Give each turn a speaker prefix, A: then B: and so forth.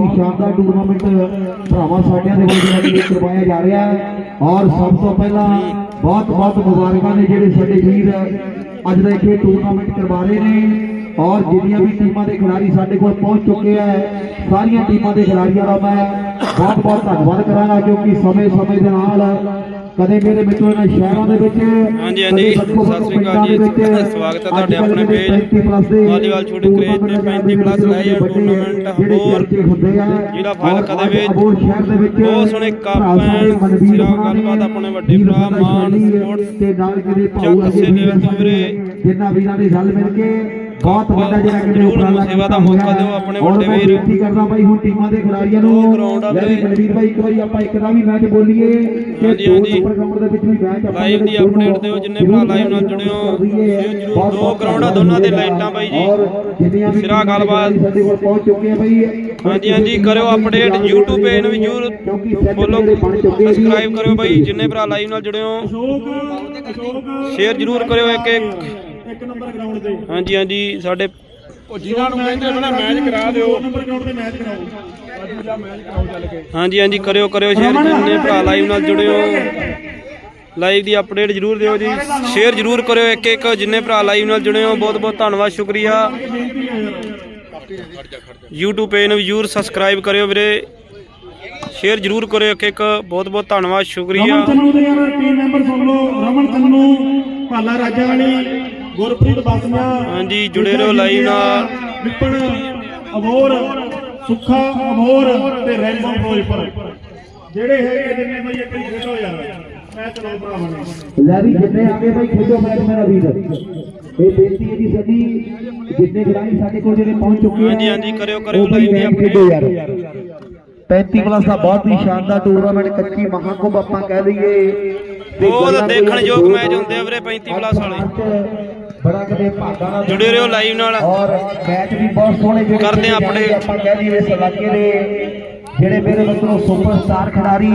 A: ਹੀ ਸ਼ਾਨਦਾਰ ਟੂਰਨਾਮੈਂਟ ਭਰਾਵਾਂ ਸਾਡਿਆਂ ਦੇ ਵੱਲੋਂ ਜਿਹੜਾ ਕਿ ਕਰਵਾਇਆ ਜਾ ਰਿਹਾ ਹੈ ਔਰ ਸਭ ਤੋਂ ਪਹਿਲਾਂ ਬਹੁਤ ਬਹੁਤ ਮੁਬਾਰਕਾਂ ਨੇ ਜਿਹੜੇ ਸਾਡੇ ਵੀਰ ਅੱਜ ਦਾ ਇੱਥੇ ਟੂਰਨਾਮੈਂਟ ਕਰਵਾ ਰਹੇ ਨੇ ਔਰ ਜਿੰਨੀਆਂ ਵੀ ਟੀਮਾਂ ਦੇ ਖਿਡਾਰੀ ਸਾਡੇ ਕੋਲ ਪਹੁੰਚ ਚੁੱਕੇ ਆ ਸਾਰੀਆਂ ਟੀਮਾਂ ਦੇ ਖਿਡਾਰੀਆਂ ਦਾ ਮੈਂ ਬਹੁਤ ਬਹੁਤ ਧੰਨਵਾਦ ਕਰਾਂਗਾ ਕਿਉਂਕਿ ਸਮੇਂ ਸਮੇਂ ਦੇ ਨਾਲ ਕਦੇ ਮੇਰੇ ਮਿੱਤਰੋ ਇਹਨਾਂ ਸ਼ਹਿਰਾਂ ਦੇ ਵਿੱਚ
B: ਹਾਂਜੀ, ਹਾਂਜੀ,
A: ਕਦੇ
B: ਸਤਿ ਸ੍ਰੀ ਅਕਾਲ ਜੀ।
A: ਦੇ
B: ਸਵਾਗਤ ਹੈ ਤੁਹਾਡੇ ਆਪਣੇ ਪੇਜ
A: 35 plus ਦੇ
B: ਵਾਲੀਬਾਲ ਛੋਟੇ ਕ੍ਰੇਜ਼ ਤੇ 35 plus ਲੈ ਜਾ
A: ਵੱਡੇ
B: ਟੂਰਨਾਮੈਂਟ ਹੋਰ
A: ਚਰਚੇ ਹੁੰਦੇ ਆ
B: ਜਿਹੜਾ ਦੇ
A: ਔਰ ਅੱਜ
B: ਵਿੱਚ
A: ਅਬੋਹਰ ਸ਼ਹਿਰ ਦੇ ਵਿੱਚ
B: ਬਹੁਤ ਸੋਹਣੇ ਕੱਪ
A: ਮਨਵੀਰ
B: ਸਿਰਾ
A: ਨੇ,
B: ਗੱਲਬਾਤ ਆਪਣੇ ਵੱਡੇ ਭਰਾ ਮਾਨ ਸਪੋਰਟਸ
A: ਤੇ ਨਾਲ ਜਿਹੜੇ ਭਾਊ
B: ਚੱਕ
A: ਅਜੇ
B: ਸੇ
A: ਵੀਰ ਸਾਡੇ
B: ਵੀਰੇ।
A: ਨੇ ਰਲ ਮਿਲ ਕੇ ਬਹੁਤ ਵੱਡਾ ਜਿਹੜਾ ਕਿ
B: ਜ਼ਰੂਰ
A: ਉਪਰਾਲਾ
B: ਸੇਵਾ ਦਾ
A: ਕੀਤਾ
B: ਮੌਕਾ। ਦਿਓ ਆਪਣੇ ਵੱਡੇ ਵੀਰ।
A: ਬੇਨਤੀ ਕਰਦਾ ਬਾਈ ਹੁਣ ਟੀਮਾਂ ਦੇ ਖਿਡਾਰੀਆਂ ਨੂੰ
B: ਗਰਾਊਂਡ ਆ
A: ਲੈ ਵੀ
B: ਵੀਰੇ।
A: ਮਨਵੀਰ ਬਾਈ ਇੱਕ ਵਾਰੀ ਆਪਾਂ ਇੱਕ ਦਾ ਵੀ ਮੈਚ ਬੋਲੀਏ ਕਿ ਦੋ। ਸੁਪਰ ਗਰਾਊਂਡ ਦੇ ਵਿੱਚ ਵੀ ਮੈਚ ਆਪਾਂ
B: ਲਾਈਵ ਦੀ update ਦਿਓ, ਜਿੰਨੇ ਭਰਾ ਲਾਈਵ ਨਾਲ ਜੁੜੇ ਹੋ। ਜ਼ਰੂਰ
A: ਬਹੁਤ-
B: ਦੋ
A: ਬਹੁਤ
B: ਗਰਾਊਂਡਾਂ ਦੋਨਾਂ ਦੇ ਲਾਈਟਾਂ ਬਾਈ ਜੀ।
A: ਔਰ ਜਿੰਨੀਆਂ ਵੀ
B: ਸਿਰਾ ਗੱਲਬਾਤ।
A: ਸਾਡੇ ਕੋਲ ਪਹੁੰਚ ਚੁੱਕੇ ਆ ਬਾਈ
B: ਹਾਂਜੀ, ਹਾਂਜੀ, ਕਰਿਓ update, YouTube page ਨੂੰ ਵੀ ਜ਼ਰੂਰ
A: ਜੀ।
B: ਸਬਸਕ੍ਰਾਈਬ ਕਰਿਓ ਬਾਈ ਜਿੰਨੇ ਭਰਾ ਲਾਈਵ ਨਾਲ ਜੁੜੇ ਹੋ ਸ਼ੇਅਰ ਜ਼ਰੂਰ ਕਰਿਓ ਇੱਕ ਇੱਕ
C: ਇੱਕ ਨੰਬਰ ਗਰਾਊਂਡ ਤੇ।
B: ਹਾਂਜੀ ਹਾਂਜੀ ਸਾਡੇ
C: ਉਹ ਜਿਨ੍ਹਾਂ ਨੂੰ ਕਹਿੰਦੇ ਆਪਣਾ ਮੈਚ ਕਰਾ ਦਿਓ। ਨੰਬਰ ਗਰਾਊਂਡ ਤੇ ਮੈਚ ਕਰਾਓ। ਅੱਜ ਦਾ ਮੈਚ ਕਰਾਓ ਚੱਲ ਕੇ।
B: ਹਾਂਜੀ ਹਾਂਜੀ ਕਰਿਓ ਕਰਿਓ ਸ਼ੇਅਰ ਜਿੰਨੇ ਭਰਾ ਲਾਈਵ ਨਾਲ ਜੁੜੇ ਹੋ ਲਾਈਵ ਦੀ ਅਪਡੇਟ ਜ਼ਰੂਰ ਦਿਓ ਜੀ। ਸ਼ੇਅਰ ਜ਼ਰੂਰ ਕਰਿਓ ਇੱਕ ਇੱਕ ਜਿੰਨੇ ਭਰਾ ਲਾਈਵ ਨਾਲ ਜੁੜੇ ਹੋ ਬਹੁਤ ਬਹੁਤ ਧੰਨਵਾਦ ਸ਼ੁਕਰੀਆ। YouTube ਪੇਜ ਨੂੰ ਵੀ ਜ਼ਰੂਰ ਸਬਸਕ੍ਰਾਈਬ ਕਰਿਓ ਵੀਰੇ। ਸ਼ੇਅਰ ਜ਼ਰੂਰ ਕਰਿਓ ਇੱਕ ਇੱਕ ਬਹੁਤ ਬਹੁਤ ਧੰਨਵਾਦ ਸ਼ੁਕਰੀਆ।
C: ਰਮਨ ਚੰਨੂ ਦੇ ਯਾਰ ਟੀਮ ਮੈਂਬਰ ਸੁਣ ਲਓ। ਰਮਨ ਚੰਨੂ ਭਾਲਾ ਰਾਜਾ ਵਾਲੀ ਗੁਰਪ੍ਰੀਤ ਬਾਸੀਆਂ
B: ਹਾਂਜੀ, ਜੁੜੇ ਰਹੋ live ਨਾਲ।
C: ਵਿਪਨ ਅਬੋਰ ਸੁੱਖਾ ਅਬੋਰ ਤੇ ਰੈਂਬੋ ਫਿਰੋਜ਼ਪੁਰ। ਜਿਹੜੇ ਹੈਗੇ ਜਿੰਨੇ ਬਈ ਇੱਕ ਖੇਡੋ ਯਾਰ ਮੈਂ ਚਲੋ ਭਰਾਵਾਂ ਨੇ।
A: ਲੈ ਵੀ ਜਿੰਨੇ ਆਗੇ ਬਾਈ ਖੇਡੋ ਮੈਚ ਮੇਰਾ ਵੀਰ। ਇਹ ਬੇਨਤੀ ਹੈ ਜੀ ਸਾਡੀ ਜਿੰਨੇ ਖਿਡਾਰੀ ਸਾਡੇ ਕੋਲ ਜਿਹੜੇ ਪਹੁੰਚ ਚੁੱਕੇ ਆ
B: ਹਾਂਜੀ, ਹਾਂਜੀ, ਕਰਿਓ, ਕਰਿਓ live ਦੀ।
A: ਖੇਡੋ ਯਾਰ। 35 ਪਲੱਸ ਦਾ ਬਹੁਤ ਹੀ ਸ਼ਾਨਦਾਰ ਟੂਰਨਾਮੈਂਟ ਕੱਚੀ ਮਹਾਕੁੰਭ ਆਪਾਂ ਕਹਿ ਲਈਏ
B: ਬਹੁਤ
A: ਗੱਲਾਂ ਕੋਈ
B: ਦੇਖਣ ਯੋਗ
A: ਹੋਰ
B: ਮੈਚ ਹੁੰਦੇ ਆ ਵੀਰੇ 35 ਪਲੱਸ ਵਾਲੇ
A: ਬੜਾ ਕਦੇ ਭਾਗਾਂ ਨਾਲ
B: ਜੁੜੇ ਰਹੋ ਲਾਈਵ ਨਾਲ
A: ਔਰ ਮੈਚ ਵੀ ਬਹੁਤ ਸੋਹਣੇ ਜਿਹੜੇ
B: ਕਰਦੇ ਆਪਣੇ।
A: ਆਪਾਂ ਕਹਿ ਲਈਏ ਇਸ ਇਲਾਕੇ ਦੇ ਜਿਹੜੇ ਮੇਰੇ ਵੱਲੋਂ ਸੁਪਰਸਟਾਰ ਖਿਡਾਰੀ